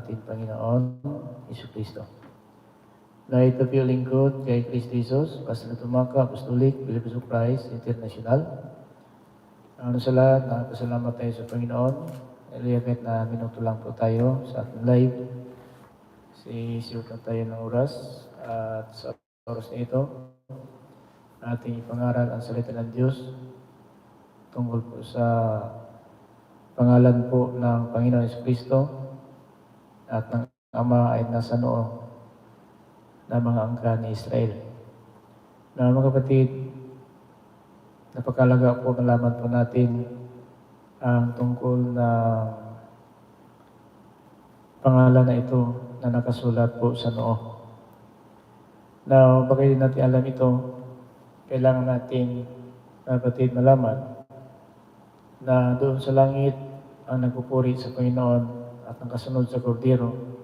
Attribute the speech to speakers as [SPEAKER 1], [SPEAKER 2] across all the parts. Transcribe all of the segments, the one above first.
[SPEAKER 1] ating Panginoon, Isu Kristo. Ito po yung lingkod kay Kristo Jesus, Pastor na Tumaka, Apostolic, Philippines of Christ, International. Ano sa lahat, nakapasalamat tayo sa Panginoon. Iliyakit na minuto lang po tayo sa ating live. Si siwot na tayo ng oras at sa oras na ito, ating ipangaral ang salita ng Diyos tungkol po sa pangalan po ng Panginoon Kristo at ng Ama ay nasa noo ng mga angka ni Israel. Na mga kapatid, napakalaga po nalaman po natin ang tungkol na pangalan na ito na nakasulat po sa noo. Na bagay natin alam ito, kailangan natin, kapatid, malaman na doon sa langit ang nagpupuri sa Panginoon at ang kasunod sa kordero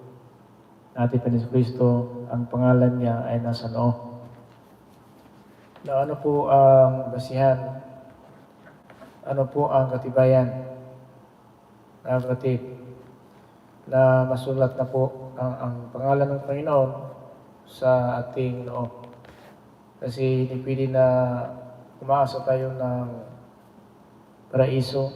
[SPEAKER 1] natin Panginoon Kristo, ang pangalan niya ay nasa noo. Na ano po ang basihan? Ano po ang katibayan? Na kapatid, na masulat na po ang, ang pangalan ng Panginoon sa ating noo. Kasi hindi na umaasa tayo ng paraiso.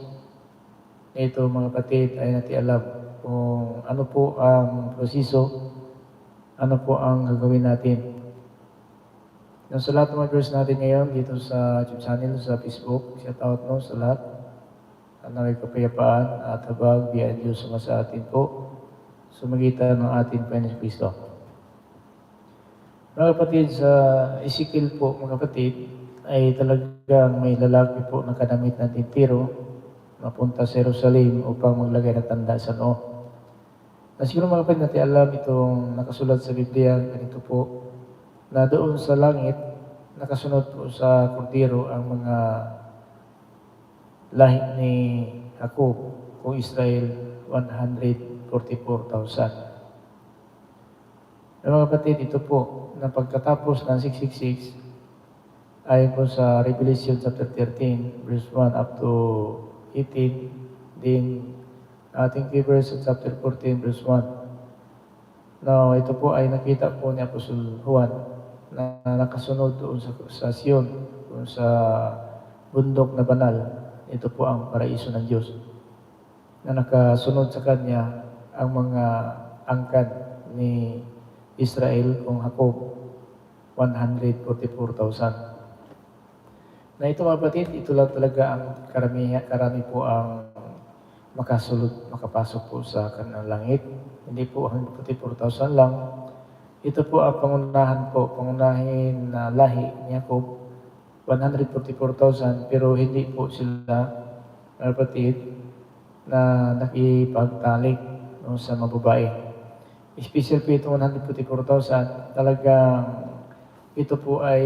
[SPEAKER 1] Ito mga kapatid ay natin alam kung ano po ang proseso, ano po ang gagawin natin. Yung sa lahat ng mga viewers natin ngayon dito sa YouTube channel, sa Facebook, shout out no sa lahat. Ang may kapayapaan at habag, biyaan Diyos sama sa atin po, sumagitan ng ating Panginoon Kristo. Mga kapatid, sa Ezekiel po, mga kapatid, ay talagang may lalaki po na kadamit ng tintiro mapunta sa Jerusalem upang maglagay ng tanda sa noo. Na siguro mga kapatid natin alam itong nakasulat sa Biblia, ganito po, na doon sa langit, nakasunod po sa kordero ang mga lahi ni Jacob, kung Israel, 144,000. Mga kapatid, ito po, na pagkatapos ng 666, ayon po sa Revelation chapter 13, verse 1 up to 18, din ating key verse sa chapter 14, verse 1. Now, ito po ay nakita po ni Apostol Juan na nakasunod doon sa, sa Sion, doon sa bundok na banal. Ito po ang paraiso ng Diyos. Na nakasunod sa kanya ang mga angkan ni Israel kung Jacob, 144,000. Na ito mga batid, ito lang talaga ang karami, karami po ang makasulot, makapasok po sa kanilang langit. Hindi po 144,000 lang. Ito po ang pangunahan po, pangunahin na lahi ni Jacob, 144,000, pero hindi po sila, mga batid, na nakipagtalik no, sa mababae. Special po itong 144,000, talagang ito po ay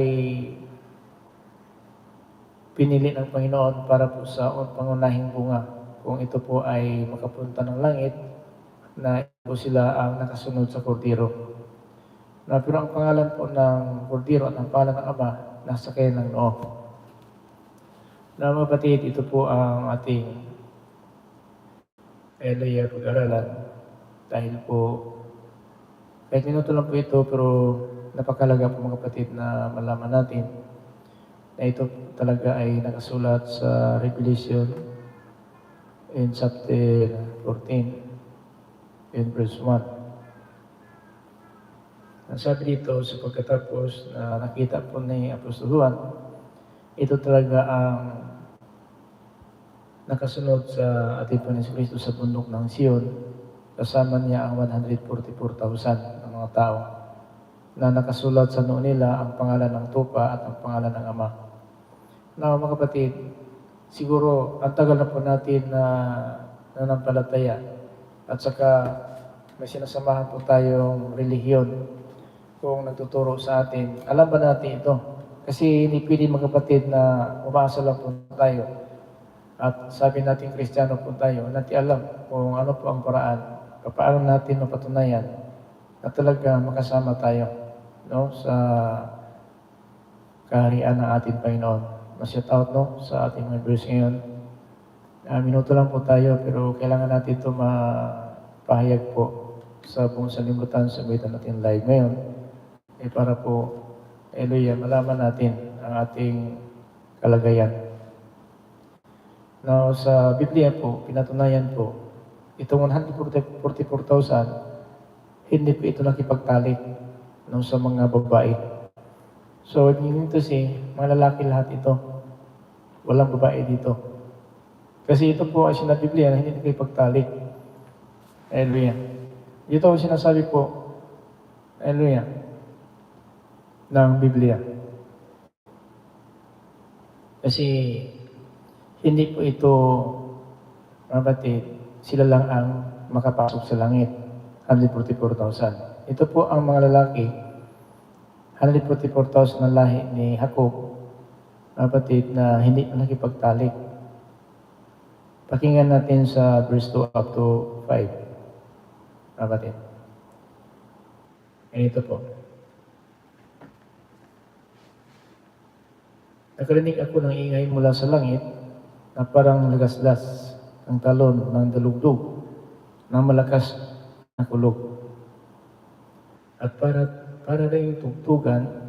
[SPEAKER 1] pinili ng Panginoon para po sa pangunahing bunga. Kung ito po ay makapunta ng langit, na po sila ang nakasunod sa kordero. Na, pero ang pangalan po ng kordero at ang pangalan ng Ama, nasa kayo ng noo. Na mga batid, ito po ang ating Eloya pag-aralan. Dahil po, kahit minuto lang po ito, pero napakalaga po mga kapatid na malaman natin na ito talaga ay nakasulat sa Revelation in chapter 14 in verse 1. Ang sabi dito sa pagkatapos na nakita po ni Apostol Juan, ito talaga ang nakasunod sa ating Panginoon Kristo sa bundok ng Sion, kasama niya ang 144,000 ng mga tao na nakasulat sa noo nila ang pangalan ng tupa at ang pangalan ng Ama. Na mga kapatid, siguro ang tagal na po natin na nanampalataya at saka may sinasamahan po tayong relihiyon kung nagtuturo sa atin. Alam ba natin ito? Kasi hindi pwede mga kapatid na umaasa lang po tayo at sabi natin Kristiyano po tayo, natin alam kung ano po ang paraan, paano natin mapatunayan na talaga makasama tayo no, sa kaharian ng ating Panginoon. Ma-shout out no, sa ating mga verse ngayon. Uh, minuto lang po tayo pero kailangan natin ito mapahayag po sa buong sanlibutan sa mitan natin live ngayon, eh para po, Eloya, malaman natin ang ating kalagayan. Now, sa Biblia po, pinatunayan po, itong 144,000, hindi po ito nakipagtalik no, sa mga babae. So, meaning to say, mga lalaki lahat ito. Walang babae dito. Kasi ito po ay sinabi Biblia na hindi nakipagtalik. Hallelujah. Dito ang sinasabi po, Hallelujah, ng Biblia. Kasi hindi po ito, mga batid, sila lang ang makapasok sa langit. 144,000. Ito po ang mga lalaki, 144,000 na lahi ni Jacob, mga batid, na hindi pa nakipagtalik. Pakinggan natin sa verse 2 up to 5. Mga batid. Ganito po. Nakarinig ako ng ingay mula sa langit na parang lagaslas ang talon ng dalugdog na malakas na kulog. At para, para rin tugtugan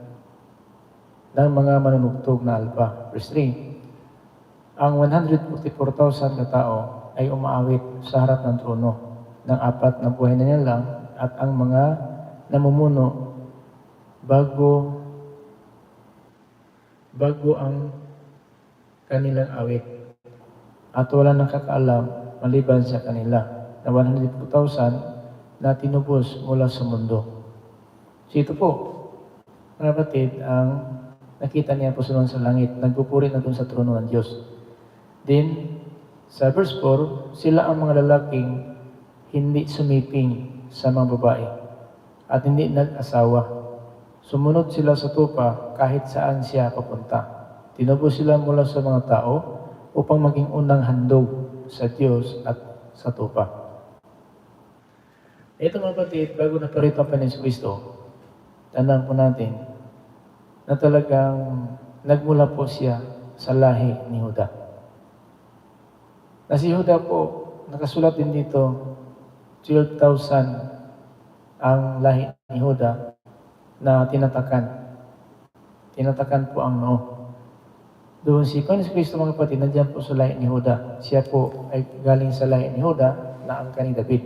[SPEAKER 1] ng mga manunugtog na alpa. Verse 3, Ang 144,000 na tao ay umaawit sa harap ng trono ng apat na buhay na nilang at ang mga namumuno bago bago ang kanilang awit. At wala nang kakaalam maliban sa kanila na 100,000 na tinubos mula sa mundo. So ito po, kapatid, ang nakita niya po sa langit, nagpupuri na doon sa trono ng Diyos. Then, sa verse 4, sila ang mga lalaking hindi sumiping sa mga babae at hindi nag-asawa. Sumunod sila sa tupa kahit saan siya papunta. Tinubos sila mula sa mga tao upang maging unang handog sa Diyos at sa tupa. Ito mga kapatid, bago na parito ang Panginoon Kristo, tandaan po natin na talagang nagmula po siya sa lahi ni Huda. Na si Huda po, nakasulat din dito, 12,000 ang lahi ni Huda na tinatakan. Tinatakan po ang noo. Doon si Panginoon Kristo mga kapatid, nandiyan po sa lahi ni Huda. Siya po ay galing sa lahi ni Huda na ang kani David.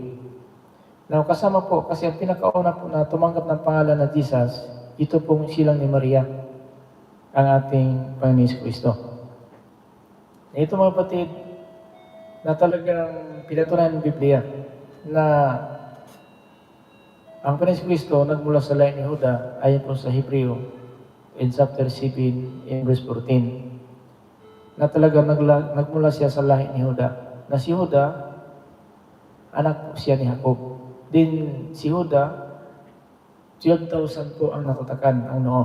[SPEAKER 1] Now, kasama po, kasi ang pinakauna po na tumanggap ng pangalan na Jesus, ito pong silang ni Maria, ang ating Panginoon Kristo. Ito mga kapatid, na talagang pinatunan ng Biblia, na ang Panginoon Kristo nagmula sa lahi ni Huda, ayon po sa Hebreo, in chapter 7, in verse 14, na nagla, nagmula siya sa lahi ni Huda, na si Huda, anak siya ni Jacob. Din si Huda, 12,000 po ang natatakan ang noo.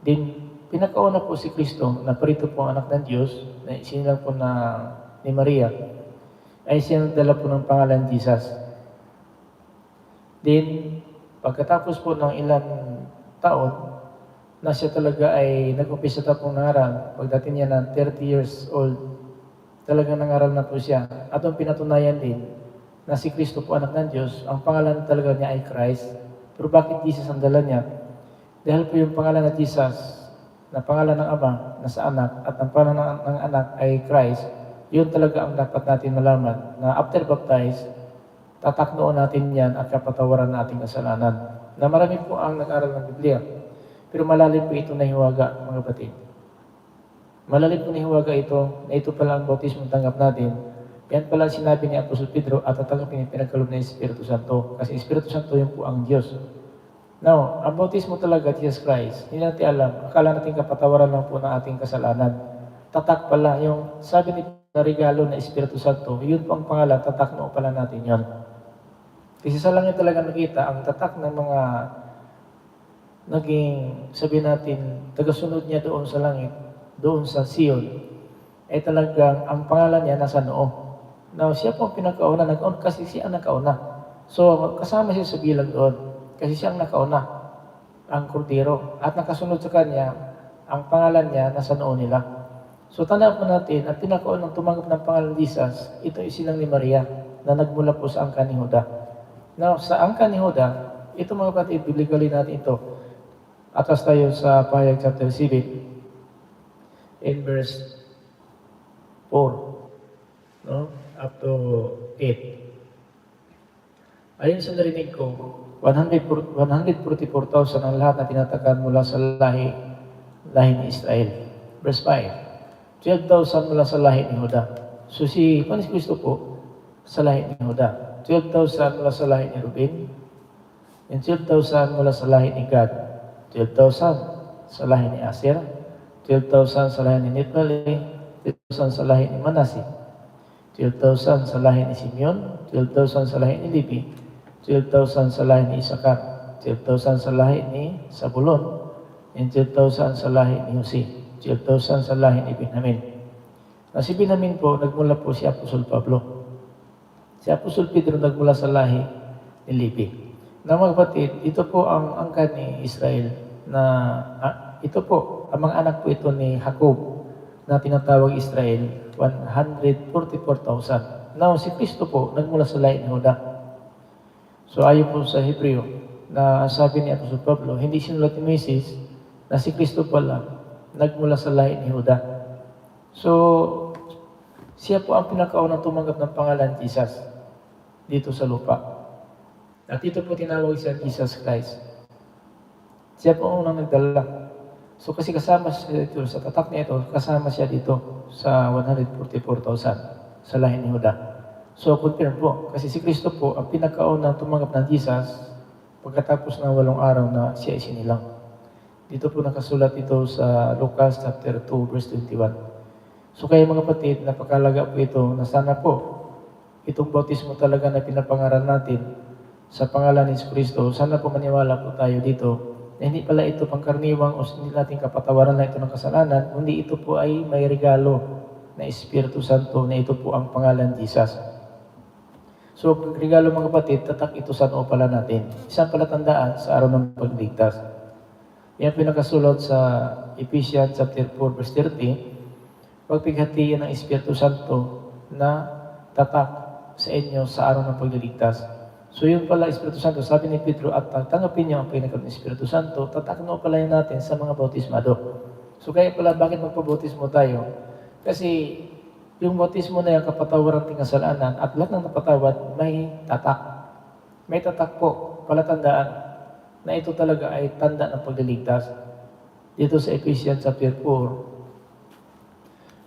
[SPEAKER 1] Din, pinakauna po si Kristo, na parito po ang anak ng Diyos, na sinilang po na ni Maria, ay siya nagdala po ng pangalan Jesus. Then, pagkatapos po ng ilan taon, na siya talaga ay nag-umpisa na pong nangaral, pagdating niya ng 30 years old, talagang nangaral na po siya. At ang pinatunayan din, na si Kristo po anak ng Diyos, ang pangalan talaga niya ay Christ. Pero bakit Jesus ang dala niya? Dahil po yung pangalan na Jesus, na pangalan ng Ama, na sa anak, at ang pangalan ng, ng anak ay Christ, yun talaga ang dapat natin malaman, na after baptize, tataknoon natin yan at kapatawaran ng ating kasalanan. Na marami po ang nag-aral ng Biblia. Pero malalim po ito na hiwaga, mga kapatid. Malalim po na hiwaga ito, na ito pala ang bautismo tanggap natin. Yan pala sinabi ni Apostol Pedro at tatanggapin yung pinagkaloob ng Espiritu Santo. Kasi Espiritu Santo yun po ang Diyos. Now, ang bautismo talaga, Jesus Christ, hindi natin alam. Akala natin kapatawaran lang po ng ating kasalanan. Tatak pala, yung sabi ni na regalo na Espiritu Santo, yun po ang pangalan, tatak no pala natin yon. Kasi sa langit talaga nakita, ang tatak ng mga naging, sabi natin, tagasunod niya doon sa langit, doon sa Sion, ay talagang ang pangalan niya nasa noo. Now, siya po ang pinakauna, nag kasi siya ang nakauna. So, kasama siya sa bilang doon, kasi siya ang nakauna, ang kordero. At nakasunod sa kanya, ang pangalan niya nasa noo nila. So, tandaan po natin, ang pinakaunang tumanggap ng pangalan Jesus, ito ay silang ni Maria, na nagmula po sa angkan ni Huda. Now, sa angka ni Huda, ito mga kapatid, biblically natin ito. Atas tayo sa Pahayag chapter 7, in verse 4, no? Up to 8. Ayun sa narinig ko, 100 144,000 ang lahat na tinatakan mula sa lahi, lahi ni Israel. Verse 5, 12,000 mula sa lahi ni Huda. So si Panis Kristo po, sa lahi ni Huda. 12,000 mula sa lahi ni Ruben, and 12,000 mula sa lahi ni Gad. 12,000 sa lahi ni Aser, 12,000 sa lahi ni Nepali, 12,000 sa lahi ni Manasi, 12,000 sa lahi ni Simeon, 12,000 sa lahi ni Levi, 12,000 sa lahi ni Isakar, 12,000 sa lahi ni Sabulon, and 12,000 sa lahi ni Jose, 12,000 sa lahi ni Benjamin. Na si Benjamin po, nagmula po si Apostol Pablo. Si Apostol Pedro nagmula sa lahi ni Levi. Na mga kapatid, ito po ang angka ni Israel na ah, ito po, ang mga anak po ito ni Jacob na tinatawag Israel, 144,000. Now, si Kristo po, nagmula sa lahi ni Huda. So, ayon po sa Hebreo, na sabi ni Apostol Pablo, hindi sinulat ni Moses na si Kristo pala nagmula sa lahi ni Huda. So, siya po ang pinakaunang tumanggap ng pangalan Jesus dito sa lupa. At ito po tinawag siya Jesus Christ. Siya po ang unang nagdala. So kasi kasama siya dito sa tatak na ito, kasama siya dito sa 144,000 sa lahi ni Huda. So confirm po, kasi si Kristo po ang pinakaunang tumanggap ng Jesus pagkatapos ng walong araw na siya isinilang. Dito po nakasulat ito sa Lucas chapter 2 verse 21. So kaya mga kapatid, napakalaga po ito na sana po itong bautismo talaga na pinapangaral natin sa pangalan ni Kristo, sana po maniwala po tayo dito na hindi pala ito pangkarniwang o hindi natin kapatawaran na ito ng kasalanan, kundi ito po ay may regalo na Espiritu Santo na ito po ang pangalan Jesus. So, regalo mga kapatid, tatak ito sa noo pala natin. Isang palatandaan sa araw ng pagligtas. Yan pinakasulat sa Ephesians chapter 4 verse 30, pagpighatian ng Espiritu Santo na tatak sa inyo sa araw ng pagliligtas. So yun pala, Espiritu Santo, sabi ni Pedro, at tanggapin niyo ang pinagkat ng Espiritu Santo, tatakno pala yun natin sa mga bautismado. So kaya pala, bakit magpabautismo tayo? Kasi yung bautismo na yung kapatawaran ng kasalanan at lahat ng napatawad may tatak. May tatak po, palatandaan na ito talaga ay tanda ng pagliligtas. Dito sa Ephesians chapter 4,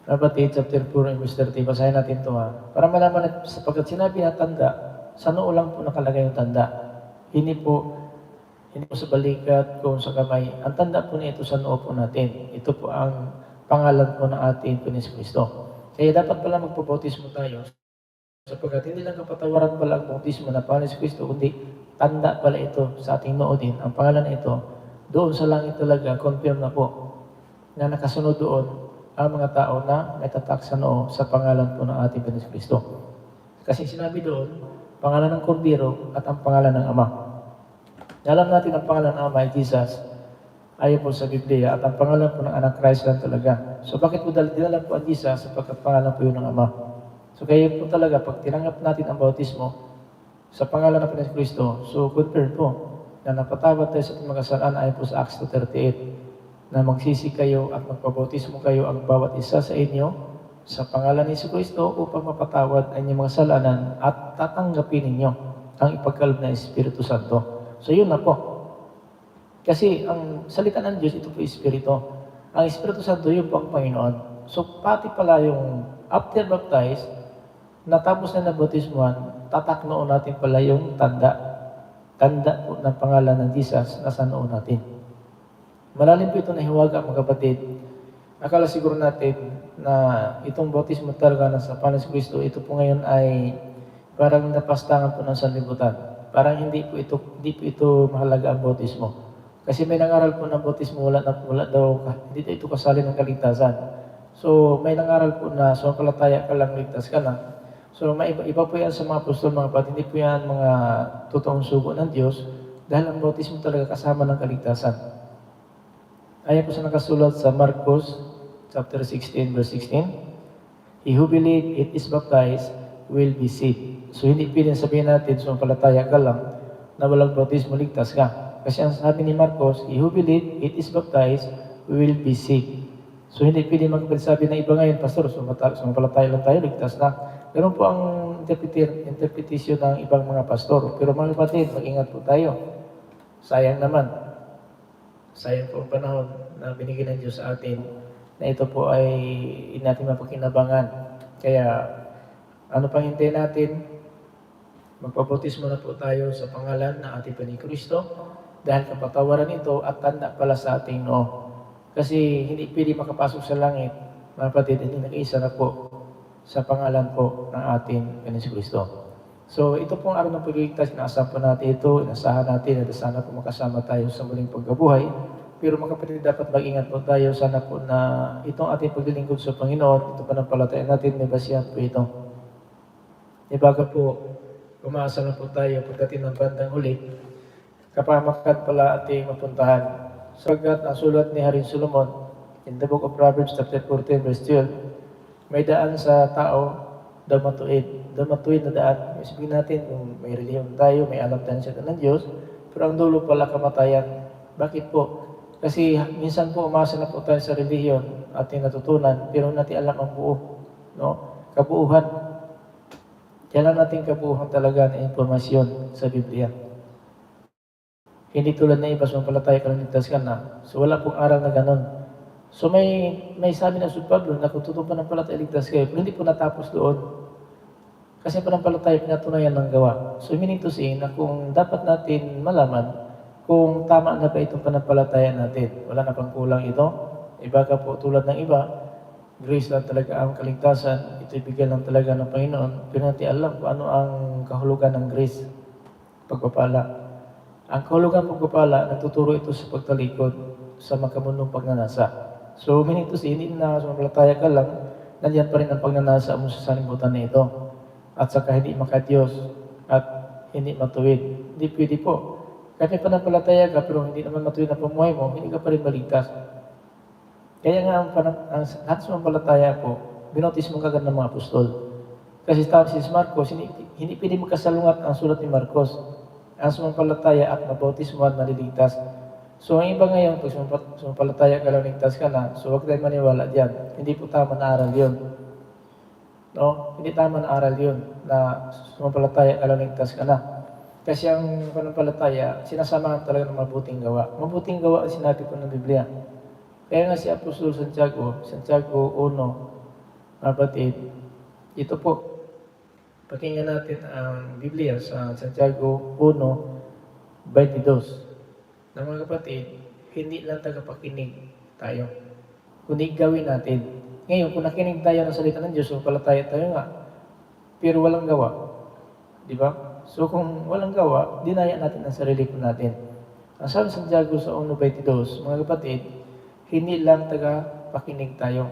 [SPEAKER 1] Kapatid, chapter 4, verse 30, basahin natin ito ha. Para malaman natin, sapagkat sinabi na tanda, sa noo lang po nakalagay yung tanda. Hindi po, hindi po sa balikat kung sa kamay. Ang tanda po nito sa noo po natin. Ito po ang pangalan po ng ating Pinis Kristo. Kaya dapat pala magpabautismo tayo sapagkat hindi lang kapatawaran pala ang bautismo na pangalan ni Kristo, kundi tanda pala ito sa ating noo din. Ang pangalan ito, doon sa langit talaga, confirm na po na nakasunod doon ang mga tao na natatak sa noo sa pangalan po ng ating Pinis Kristo. Kasi sinabi doon, pangalan ng Kordero at ang pangalan ng Ama. Alam natin ang pangalan ng Ama ay Jesus, ayon po sa Biblia, at ang pangalan po ng anak Christ lang talaga. So bakit po dinala po ang Jesus sapagkat pangalan po yun ng Ama? So kaya po talaga, pag tinanggap natin ang bautismo sa pangalan ng Pinas Kristo, so confirm po na napatawad tayo sa mga kasalanan ayon po sa Acts 2.38 na magsisi kayo at magpabautismo kayo ang bawat isa sa inyo sa pangalan ni Kristo upang mapatawad ang inyong mga kasalanan at tatanggapin ninyo ang ipagkaloob ng Espiritu Santo. So yun na po. Kasi ang salita ng Diyos, ito po Espiritu. Ang Espiritu Santo, yun po ang Panginoon. So pati pala yung after baptized, natapos na nabautismuhan, tatak noon natin pala yung tanda. Tanda po ng pangalan ng Jesus na sa noon natin. Malalim po ito na hiwaga mga kapatid. Akala siguro natin na itong bautismo talaga na sa Panas Kristo, ito po ngayon ay parang napastangan po ng sanlibutan. Parang hindi po ito, hindi po ito mahalaga ang bautismo. Kasi may nangaral po ng bautismo, wala, na, wala daw, hindi ito kasali ng kaligtasan. So, may nangaral po na, so kalataya ka lang, ligtas ka na. So, may iba, iba po yan sa mga apostol, mga kapatid. Hindi po yan mga totoong sugo ng Diyos dahil ang bautismo talaga kasama ng kaligtasan. Ayan po sa nakasulat sa Marcos chapter 16 verse 16. He who believe it is baptized will be saved. So hindi pwedeng sabihin natin, sumampalataya ka lang, na walang bautismo, ligtas ka. Kasi ang sabi ni Marcos, he who believe, it is baptized, will be saved. So hindi pwede magsabi na iba ngayon, Pastor, sumampalataya lang tayo, ligtas na. Ganun po ang interpretation ng ibang mga pastor. Pero mga kapatid, mag-ingat po tayo. Sayang naman. Sayang po ang panahon na binigyan ng Diyos sa atin na ito po ay natin mapakinabangan. Kaya ano pang hintayin natin? Magpabautismo na po tayo sa pangalan ng ating Panginoon Kristo dahil kapatawaran ito at tanda pala sa ating noo. Kasi hindi pwede makapasok sa langit, mga kapatid, hindi nag-iisa na po sa pangalan po ng ating Panginoon Kristo. So ito pong araw ng pagligtas, inaasahan po natin ito, inasahan natin at sana po makasama tayo sa muling pagkabuhay. Pero mga kapatid, dapat mag-ingat po tayo. Sana po na itong ating paglilingkod sa Panginoon, ito panampalataya natin, may basihan po ito. Ibaga po, umaasa na po tayo pagdating ng bandang huli, kapamakan pala ating mapuntahan. Sagat ang sulat ni Haring Solomon in the book of Proverbs chapter 14 verse 12, may daan sa tao daw matuwid. Daw matuwid na daan. Sabihin natin, kung may reliyon tayo, may alam tayo sa Diyos, pero ang dulo pala kamatayan. Bakit po? Kasi minsan po umasa na po tayo sa relihiyon ating natutunan, pero natin alam ang buo. No? Kabuuhan. Kailan natin kabuuhan talaga ng impormasyon sa Biblia. Hindi tulad na iba, sumampalataya ka lang ligtas ka na. So wala pong aral na ganun. So may may sabi na Sud Pablo na kung totoo pa ng palataya ligtas kayo, hindi po natapos doon. Kasi panampalataya pinatunayan ng gawa. So meaning to say na kung dapat natin malaman kung tama na ba itong panampalataya natin. Wala na pang kulang ito. Iba ka po tulad ng iba, grace lang talaga ang kaligtasan. Ito ibigay lang talaga ng Panginoon. Pero natin alam kung ano ang kahulugan ng grace. Pagpapala. Ang kahulugan pagpapala, nagtuturo ito sa pagtalikod sa makamunong pagnanasa. So, meaning to say, hindi na sumampalataya ka lang, nandiyan pa rin ang pagnanasa mo sa salimutan na ito. At saka hindi makadiyos at hindi matuwid. Hindi pwede po. Kahit may panampalataya ka, pero hindi naman matuwid na pamuhay mo, hindi ka pa rin maligtas. Kaya nga ang, panang, ang lahat sa pampalataya po, binotis mo kagad ng mga apostol. Kasi tawag si Marcos, hindi, hindi pwede magkasalungat ang sulat ni Marcos. Ang sumampalataya at mabautismo at maliligtas. So ang iba ngayon, pag sumampalataya ka lang ligtas ka na, so huwag tayo maniwala diyan. Hindi po tama na aral yun. No? Hindi tama na aral yun na sumampalataya ka lang ligtas ka na. Kasi ang panampalataya, sinasamahan talaga ng mabuting gawa. Mabuting gawa ang sinabi po ng Biblia. Kaya nga si Apostol Santiago, Santiago 1, kapatid, ito po, pakinggan natin ang Biblia sa Santiago 1, 22. Na mga kapatid, hindi lang tagapakinig tayo. Kundi gawin natin. Ngayon, kung nakinig tayo ng salita ng Diyos, so pala tayo tayo nga. Pero walang gawa. Di ba? So kung walang gawa, dinaya natin ang sarili ko natin. Ang sabi sa Santiago sa 1.22, mga kapatid, hindi lang taga pakinig tayo.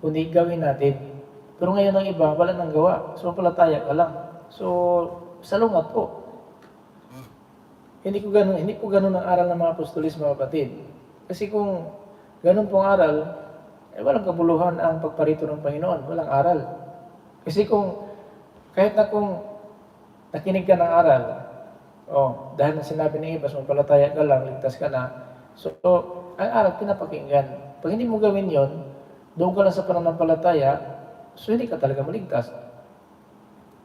[SPEAKER 1] Kundi gawin natin. Pero ngayon ang iba, wala nang gawa. So palataya ka lang. So, salungat po. Hindi ko ganun, hindi po ganun ang aral ng mga apostolis, mga kapatid. Kasi kung ganun pong aral, eh walang kabuluhan ang pagparito ng Panginoon. Walang aral. Kasi kung, kahit na kung nakinig ka ng aral, oh, dahil na sinabi ng iba, sumampalataya ka lang, ligtas ka na, so, ang aral pinapakinggan. Pag hindi mo gawin yon, doon ka lang sa pananampalataya, so hindi ka talaga maligtas.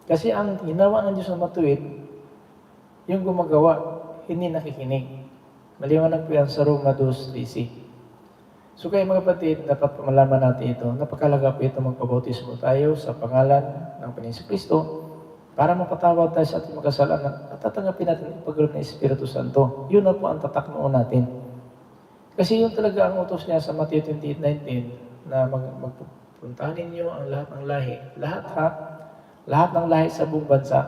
[SPEAKER 1] Kasi ang ginawa ng Diyos na matuwid, yung gumagawa, hindi nakikinig. Maliwanag po yan sa Roma 2.13. So kaya mga kapatid, dapat malaman natin ito. Napakalaga po ito magpabautismo tayo sa pangalan ng Panginoon Kristo para mapatawad tayo sa ating mga kasalanan at tatanggapin natin ang pagkaroon ng Espiritu Santo. Yun na po ang tatak noon natin. Kasi yun talaga ang utos niya sa Matthew 28.19 na mag magpuntahan ninyo ang lahat ng lahi. Lahat ha? Lahat ng lahi sa buong bansa.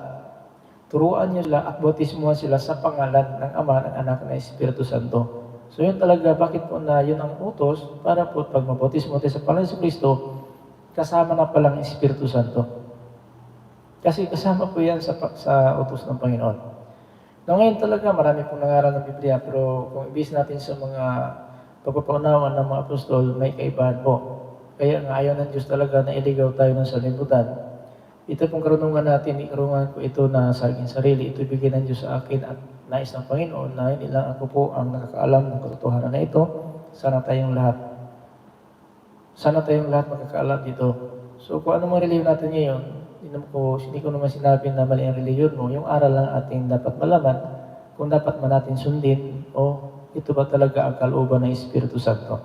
[SPEAKER 1] Turuan niyo sila at bautismuhan sila sa pangalan ng Ama, ng Anak, ng Espiritu Santo. So yun talaga, bakit po na yun ang utos para po pag mabautismo tayo sa pangalan sa Kristo, kasama na palang Espiritu Santo. Kasi kasama po yan sa, sa utos ng Panginoon. No, ngayon talaga, marami pong nangaral ng Biblia, pero kung ibis natin sa mga pagpapaunawan ng mga apostol, may kaibahan po. Kaya nga ayaw ng Diyos talaga na iligaw tayo ng salimutan. Ito pong karunungan natin, karunungan ko ito na sa aking sarili. Ito bigyan ng Diyos sa akin at nais ng Panginoon na hindi lang ako po ang nakakaalam ng katotohanan na ito. Sana tayong lahat. Sana tayong lahat makakaalam dito. So kung ano mga reliyon natin ngayon, naman ko, hindi ko naman sinabi na mali ang reliyon mo. Yung aral lang ating dapat malaman kung dapat man natin sundin o ito ba talaga ang kalooban ng Espiritu Santo.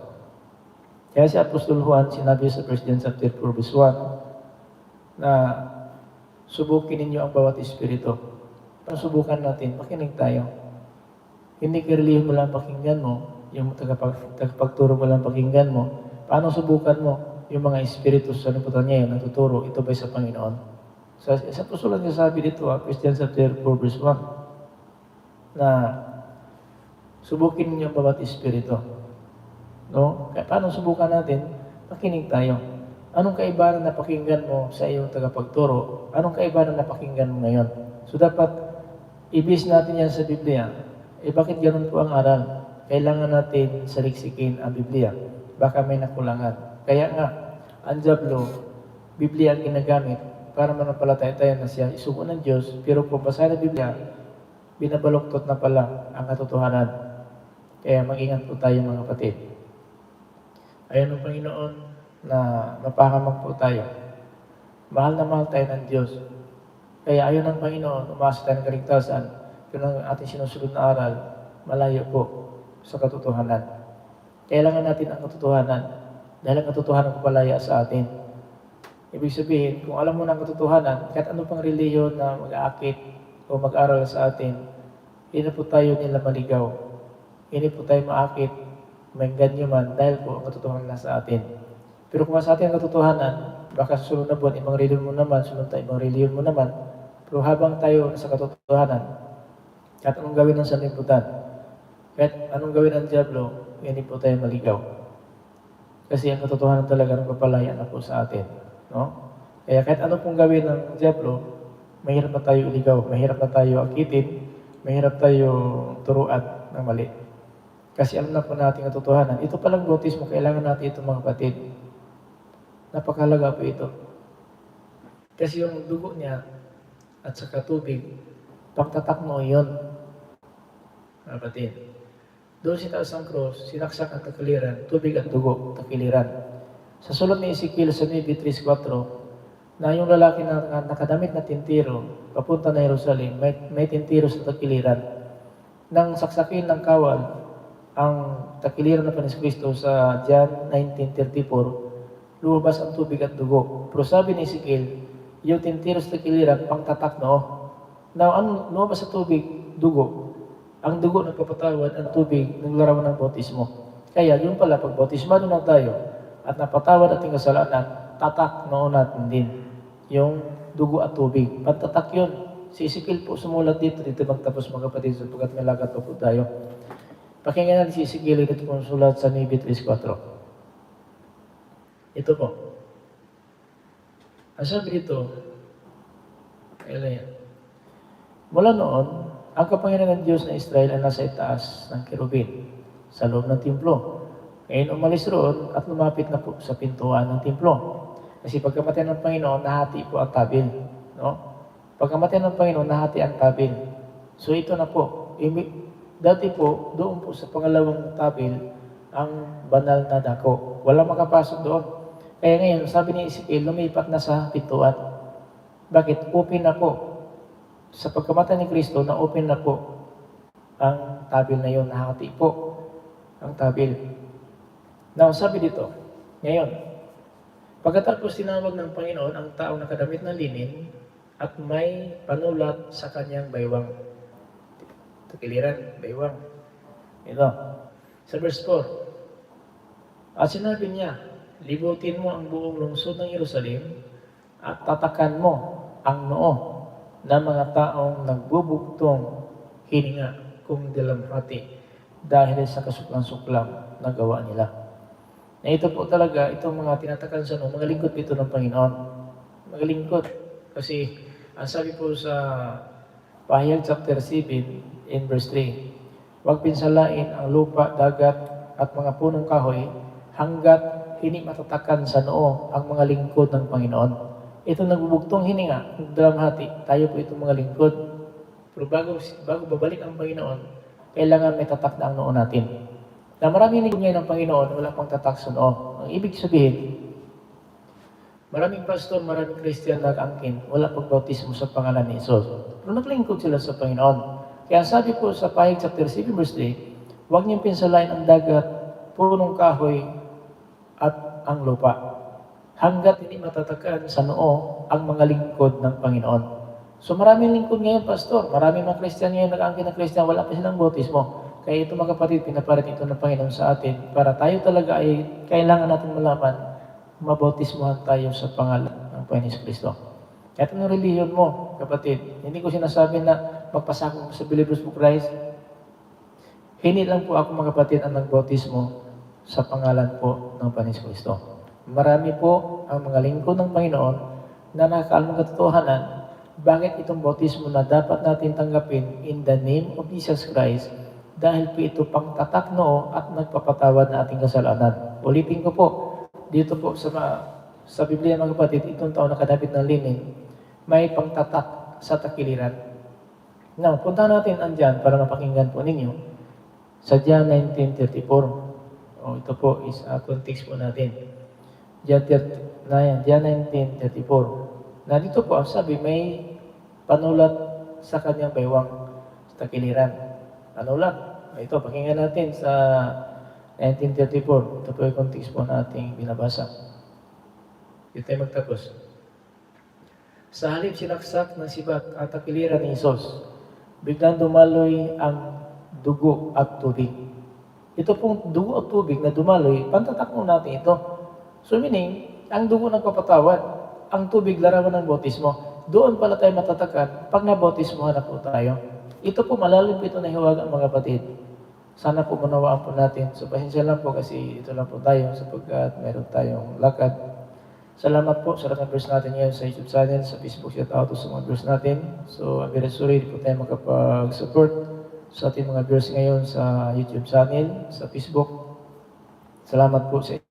[SPEAKER 1] Kaya si Apostol Juan sinabi sa 1 John chapter 4 verse 1 na subukin ninyo ang bawat espiritu. Pasubukan natin, makinig tayo. Hindi ka reliyon mo lang pakinggan mo, yung tagapag, tagapagturo mo lang pakinggan mo. Paano subukan mo yung mga espiritu sa liputan ngayon natuturo, ito ba sa Panginoon? Sa, sa pusulan niya sabi dito, ah, Christian chapter 4 verse 1, na subukin niyo ang bawat espiritu. No? Kaya paano subukan natin? Makinig tayo. Anong kaibahan na napakinggan mo sa iyong tagapagturo? Anong kaibahan na napakinggan mo ngayon? So dapat ibis natin yan sa Biblia. Eh bakit ganun po ang aral? Kailangan natin saliksikin ang Biblia. Baka may nakulangan. Kaya nga, ang Diablo, Biblia ang ginagamit para manampalataya tayo na siya isugo ng Diyos. Pero kung basahin ang Biblia, binabaluktot na pala ang katotohanan. Kaya mag-ingat po tayo mga kapatid. Ayan ang Panginoon na mapakamag po tayo. Mahal na mahal tayo ng Diyos. Kaya ayon ng Panginoon, umasa tayo ng kaligtasan. Pero ang ating sinusunod na aral, malayo po sa katotohanan. Kailangan natin ang katotohanan dahil ang katotohanan papalaya sa atin. Ibig sabihin, kung alam mo na ang katotohanan, kahit ano pang reliyon na mag-aakit o mag-aral sa atin, hindi po tayo nila maligaw. Hindi po tayo maakit, may ganyo man, dahil po ang katotohanan nasa atin. Pero kung sa atin ang katotohanan, baka sa sunod na buwan, ibang reliyon mo naman, sunod tayo, ibang reliyon mo naman. Pero habang tayo sa katotohanan, kahit anong gawin ng sanlibutan, kahit anong gawin ng Diablo, hindi po tayo maligaw. Kasi ang katotohanan talaga ng papalaya na po sa atin. No? Kaya kahit ano pong gawin ng Diablo, mahirap na tayo iligaw, mahirap na tayo akitin, mahirap tayo turuan ng mali. Kasi alam na po natin ang katotohanan. Ito palang bautismo, kailangan natin ito mga kapatid. Napakahalaga po ito. Kasi yung dugo niya at saka tubig, pagtatakno yun. Kapatid. Doon si taas ang cross, sinaksak ang takiliran, tubig at dugo, takiliran. Sa sulat ni Ezekiel sa 9.3.4, na yung lalaki na nakadamit na tintiro, papunta na Jerusalem, may, may tintiro sa takiliran. Nang saksakin ng kawal, ang takiliran na Panis Kristo sa John 19.34, lumabas ang tubig at dugo. Pero sabi ni Ezekiel, yung tintiro sa takiliran, pang tatak no. Now, ano, lumabas sa tubig, dugo. Ang dugo nagpapatawad, ang tubig naglarawan ng bautismo. Kaya yun pala, pag bautismado na tayo at napatawad ating kasalanan, tatak noon natin din yung dugo at tubig. Pagtatak yun. Si Ezekiel po sumulat dito, dito magtapos mga kapatid, sapagkat may lagat pa po tayo. Pakinggan natin si Ezekiel dito kung sulat sa 9.3.4. Ito po. Ang sabi dito, kailan yan? Mula noon, ang kapangyarihan ng Diyos na Israel ay nasa itaas ng kirubin sa loob ng templo. Ngayon umalis roon at lumapit na po sa pintuan ng templo. Kasi pagkamatay ng Panginoon, nahati po ang tabil. No? Pagkamatay ng Panginoon, nahati ang tabil. So ito na po. Dati po, doon po sa pangalawang tabil, ang banal na dako. Wala makapasok doon. Kaya ngayon, sabi ni Ezekiel, lumipat na sa pintuan. Bakit? Open na po. Sa pagkamatay ni Kristo, na-open na po ang tabil na yun, nahati po ang tabil. Now, sabi dito, ngayon, pagkatapos tinawag ng Panginoon ang taong nakadamit ng linin at may panulat sa kanyang baywang. Tukiliran, baywang. Ito. Sa verse 4, at sinabi niya, libutin mo ang buong lungsod ng Jerusalem at tatakan mo ang noo ng mga taong nagbubuktong hininga kung dalamhati dahil sa kasuklang-suklang na gawa nila. Na ito po talaga, itong mga tinatakan sa noo, mga lingkod ito ng Panginoon. Mga lingkod. Kasi, ang sabi po sa Pahayag chapter 7 in verse 3, Huwag pinsalain ang lupa, dagat at mga punong kahoy hanggat hindi matatakan sa noo ang mga lingkod ng Panginoon. Ito nagbubugtong hininga, dalamhati, tayo po itong mga lingkod. Pero bago, bago babalik ang Panginoon, kailangan may tatak na ang noo natin. Na maraming lingkod ngayon ng Panginoon, wala pang tatak sa noo. Ang ibig sabihin, maraming pastor, maraming Christian nag-angkin, wala pagbautismo sa pangalan ni Isos. Pero naglingkod sila sa Panginoon. Kaya sabi po sa Pahig chapter 7 verse 3, huwag niyong pinsalain ang dagat, punong kahoy, at ang lupa. Hanggat hindi matatakan sa noo ang mga lingkod ng Panginoon. So maraming lingkod ngayon, Pastor. Maraming mga Christian ngayon, nag-angkin ng Christian, wala pa silang bautismo. Kaya ito mga kapatid, pinaparit ito ng Panginoon sa atin para tayo talaga ay kailangan natin malaman mabautismohan tayo sa pangalan ng Panginoon Kristo. Kahit anong reliyon mo, kapatid, hindi ko sinasabi na magpasakong sa Believers for Christ. Hindi lang po ako mga kapatid ang nagbautismo sa pangalan po ng Panginoon Kristo. Marami po ang mga lingkod ng Panginoon na nakakaalam ng katotohanan bakit itong bautismo na dapat natin tanggapin in the name of Jesus Christ dahil po ito pang tatak noo at nagpapatawad na ating kasalanan. Ulitin ko po, dito po sa, ma- sa Biblia mga kapatid, itong taon nakadapit ng linin, may pangtatak sa takiliran. Now, punta natin andyan para mapakinggan po ninyo sa John 1934. O, ito po is uh, context po natin. John 30, na yan, John 1934. Na dito po, ang sabi, may panulat sa kanyang baywang sa takiliran. Panulat. Ito, pakinggan natin sa 1934. Ito po yung context po nating binabasa. Dito tayo magtapos. Sa halip sinaksak ng sibat at takiliran ni Isos, biglang dumaloy ang dugo at tubig. Ito pong dugo at tubig na dumaloy, pantatakbo natin ito. So meaning, ang dugo nagpapatawad, ang tubig larawan ng bautismo. Doon pala tayo matatakan pag nabautismohan na po tayo. Ito po malalim po ito na hiwaga mga kapatid. Sana po manawaan po natin. So pasensya lang po kasi ito lang po tayo sapagkat meron tayong lakad. Salamat po sa mga viewers natin ngayon sa YouTube channel, sa Facebook shout out sa mga viewers natin. So I'm very sorry po tayo makapag-support sa ating mga viewers ngayon sa YouTube channel, sa Facebook. Salamat po sa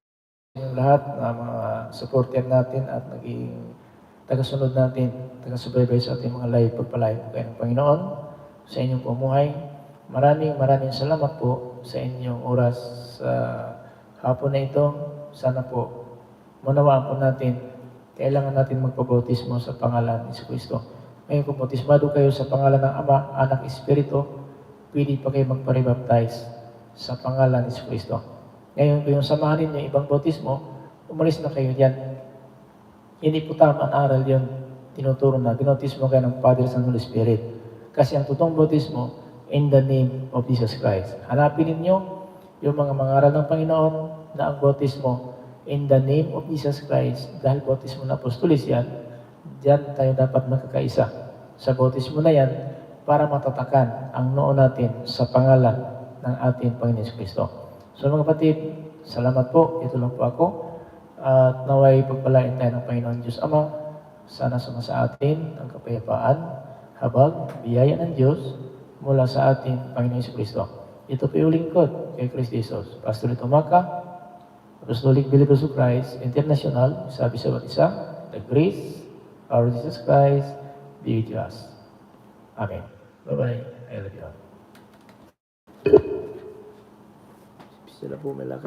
[SPEAKER 1] lahat na mga supporter natin at naging tagasunod natin, taga-subaybay sa ating mga live pagpalayo po kayo ng Panginoon sa inyong pumuhay. Maraming maraming salamat po sa inyong oras sa hapon na ito. Sana po manawaan po natin, kailangan natin magpabautismo sa pangalan ni Kristo. Ngayon kung bautismado kayo sa pangalan ng Ama, Anak, Espiritu, pwede pa kayo magparibaptize sa pangalan ni Kristo. Ngayon kung yung samahan ninyo ibang bautismo, umalis na kayo diyan. Hindi po tama ang aral yun. Tinuturo na, binautismo kayo ng Father, Son, Holy Spirit. Kasi ang totoong bautismo, in the name of Jesus Christ. Hanapin ninyo yung mga mangaral ng Panginoon na ang bautismo in the name of Jesus Christ. Dahil bautismo na apostolis yan, diyan tayo dapat magkakaisa. Sa bautismo na yan, para matatakan ang noo natin sa pangalan ng ating Panginoon Kristo. So mga kapatid, salamat po. Ito lang po ako. At naway pagpalain tayo ng Panginoon Diyos Ama. Sana sumasa atin ang kapayapaan, habag, biyaya ng Diyos mula sa ating Panginoon Kristo. Ito po yung lingkod kay Kristo Jesus. Pastor Tomaka, Apostolic Believers of Christ International, sabi sa isa, the grace our Jesus Christ be with us. Amen. Bye-bye. I love you all. Sila po may lakad.